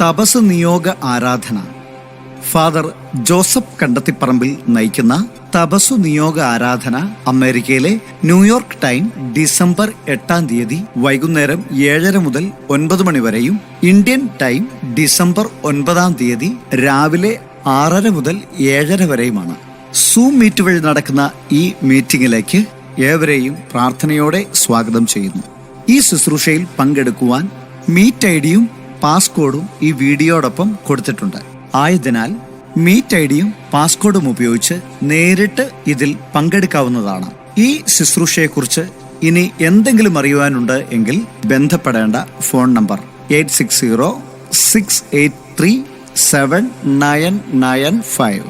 തപസ് നിയോഗ ആരാധന. Father Joseph Kandathiparambil നയിക്കുന്ന തപസ്സു നിയോഗ ആരാധന അമേരിക്കയിലെ ന്യൂയോർക്ക് ടൈം ഡിസംബർ എട്ടാം തീയതി വൈകുന്നേരം ഏഴര മുതൽ ഒൻപത് മണി വരെയും ഇന്ത്യൻ ടൈം ഡിസംബർ ഒൻപതാം തീയതി രാവിലെ ആറര മുതൽ ഏഴര വരെയുമാണ്. സൂം മീറ്റ് വഴി നടക്കുന്ന ഈ മീറ്റിംഗിലേക്ക് ഏവരെയും പ്രാർത്ഥനയോടെ സ്വാഗതം ചെയ്യുന്നു. ഈ ശുശ്രൂഷയിൽ പങ്കെടുക്കുവാൻ മീറ്റ് ഐ ഡിയും പാസ്കോഡും ഈ വീഡിയോടൊപ്പം കൊടുത്തിട്ടുണ്ട്. ആയതിനാൽ മീറ്റ് ഐ ഡിയും പാസ്കോഡും ഉപയോഗിച്ച് നേരിട്ട് ഇതിൽ പങ്കെടുക്കാവുന്നതാണ്. ഈ ശുശ്രൂഷയെക്കുറിച്ച് ഇനി എന്തെങ്കിലും അറിയുവാനുണ്ട് എങ്കിൽ ബന്ധപ്പെടേണ്ട phone number eight six zero six eight three seven nine nine five.